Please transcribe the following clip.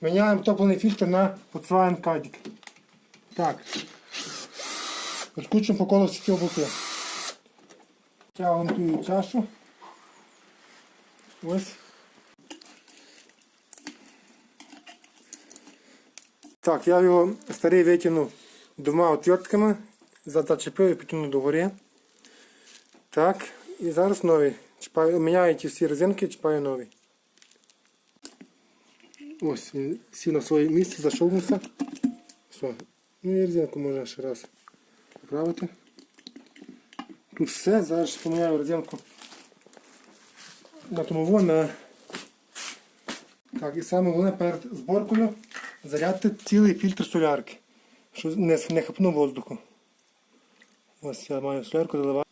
Міняємо топливний фільтр на Volkswagen Caddy. Так. Розкручуємо по колу всі ці облаки. Тягнемо ту чашу. Ось. Так, я його старий витягнув двома отвертками, зачепив і потягнув догори. Так, і зараз новий. Міняю ті всі резинки, чіпаю новий. Ось він сів на своє місце, зашовнувся. Все. Ну і резинку можна ще раз поправити. Тут все, зараз поміняю резинку на тому на. Так, і саме головне перед зборкою зарядити цілий фільтр солярки, щоб не, хапнув воздуху. Ось я маю солярку, заливаю.